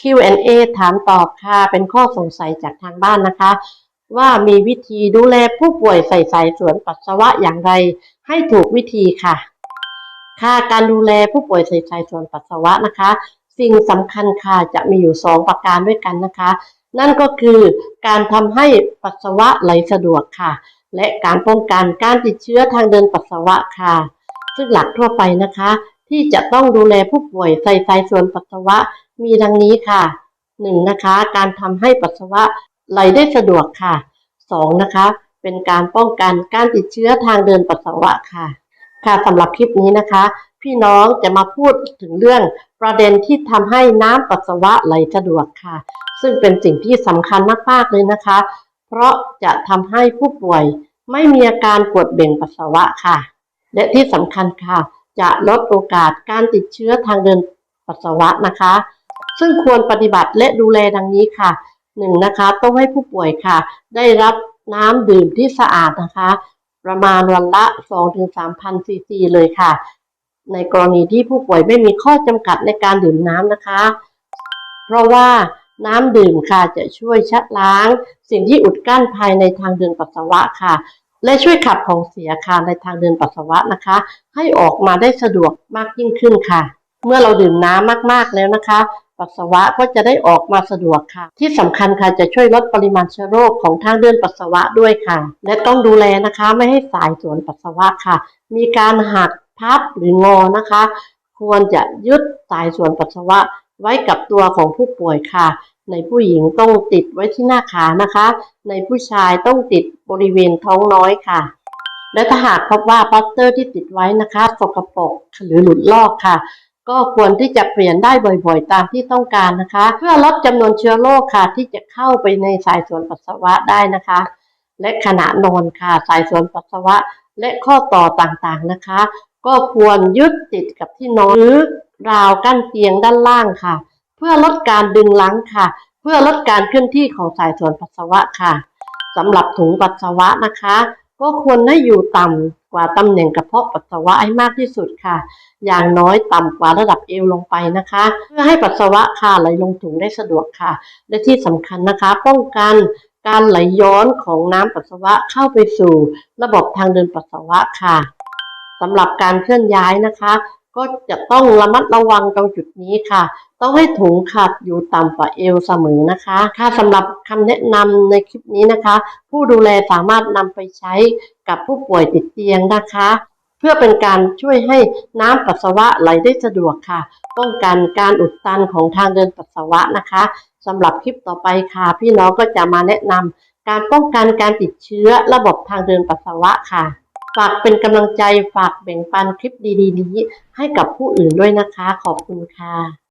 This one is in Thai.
Q&A ถามตอบค่ะ เป็นข้อสงสัยจากทางบ้านนะคะ ว่ามีวิธีดูแลผู้ป่วยใส่สายสวนปัสสาวะอย่างไร ให้ถูกวิธีค่ะ ค่ะการดูแลผู้ป่วยใส่สายสวนปัสสาวะนะคะ สิ่งสำคัญค่ะจะมีอยู่ 2 ประการด้วยกันนะคะ นั่นก็คือการทำให้ปัสสาวะไหลสะดวกค่ะ และการป้องกันการติดเชื้อทางเดินปัสสาวะค่ะ ซึ่งหลักทั่วไปนะคะ ที่จะต้องดูแลผู้ป่วยใส่สายสวนปัสสาวะ มีดังนี้ค่ะ 1. นะคะการทำให้ปัสสาวะไหลได้สะดวกค่ะ 2. นะคะเป็นการป้องกันการติดเชื้อทางเดินปัสสาวะค่ะ ค่ะสำหรับคลิปนี้นะคะ พี่น้องจะมาพูดถึงเรื่องประเด็นที่ทำให้น้ำปัสสาวะไหลสะดวกค่ะ ซึ่งเป็นสิ่งที่สำคัญมากๆเลยนะคะ เพราะจะทำให้ผู้ป่วยไม่มีอาการปวดเบ่งปัสสาวะค่ะ และที่สำคัญค่ะ จะลดโอกาสการติดเชื้อทางเดินปัสสาวะนะคะ ซึ่งควรปฏิบัติและดูแลดังนี้ค่ะหนึ่งนะคะต้องให้ผู้ป่วยค่ะ ได้รับน้ำดื่มที่สะอาดนะคะ ประมาณวันละ 2-3,000ซีซีเลยค่ะ ในกรณีที่ผู้ป่วยไม่มีข้อจำกัดในการดื่มน้ำนะคะ เพราะว่าน้ำดื่มค่ะจะช่วยชัดล้าง สิ่งที่อุดกั้นภายในทางเดินปัสสาวะค่ะ และช่วยขับของเสียค่ะในทางเดินปัสสาวะนะคะ ให้ออกมาได้สะดวกมากยิ่งขึ้นค่ะ เมื่อเราดื่มน้ำมากๆแล้วนะคะ ปัสสาวะก็จะได้ออกมาสะดวกค่ะ ที่สำคัญค่ะจะช่วยลดปริมาณเชื้อโรคของทางเดินปัสสาวะด้วยค่ะ และต้องดูแลนะคะไม่ให้สายสวนปัสสาวะค่ะ มีการหักพับหรืองอนะคะ ควรจะยึดสายส่วนปัสสาวะไว้กับตัวของผู้ป่วยค่ะ ในผู้หญิงต้องติดไว้ที่หน้าขานะคะ ในผู้ชายต้องติดบริเวณท้องน้อยค่ะ และถ้าหากพบว่าพลาสเตอร์ที่ติดไว้นะคะ สกปรกหรือหลุดลอกค่ะ ก็ควรที่จะเปลี่ยนได้บ่อยๆ ตามที่ต้องการนะคะ เพื่อลดจำนวนเชื้อโรคค่ะที่จะเข้าไปในสายส่วนปัสสาวะได้นะคะ และขณะนอนค่ะสายส่วนปัสสาวะ และข้อต่อต่างๆนะคะ ก็ควรยึดติดกับที่นอนหรือราวกั้นเตียงด้านล่างค่ะ เพื่อลดการดึงลังค่ะ เพื่อลดการเคลื่อนที่ของสายส่วนปัสสาวะค่ะสำหรับถุงปัสสาวะนะคะ ก็ควรให้อยู่ต่ำ กว่าตำแหน่งกระเพาะปัสสาวะให้มากที่สุดค่ะ อย่างน้อยต่ำกว่าระดับเอวลงไปนะคะ เพื่อให้ปัสสาวะค่ะไหลลงถุงได้สะดวกค่ะ และที่สำคัญนะคะป้องกันการไหลย้อนของน้ำปัสสาวะเข้าไปสู่ ระบบทางเดินปัสสาวะค่ะสำหรับการเคลื่อนย้ายนะคะ ก็จะต้องระมัดระวังตรงจุดนี้ค่ะ ต้องให้ถุงขัดอยู่ต่ำกว่าเอวเสมอนะคะ ค่ะสำหรับคำแนะนำในคลิปนี้นะคะ ผู้ดูแลสามารถนำไปใช้กับผู้ป่วยติดเตียงนะคะ เพื่อเป็นการช่วยให้น้ำปัสสาวะไหลได้สะดวกค่ะ ป้องกันการอุดตันของทางเดินปัสสาวะนะคะสำหรับคลิปต่อไปค่ะ พี่น้องก็จะมาแนะนำการป้องกันการติดเชื้อระบบทางเดินปัสสาวะค่ะ ฝากเป็นกำลังใจฝากแบ่งปันคลิปดีๆนี้ให้กับผู้อื่นด้วยนะคะ ขอบคุณค่ะ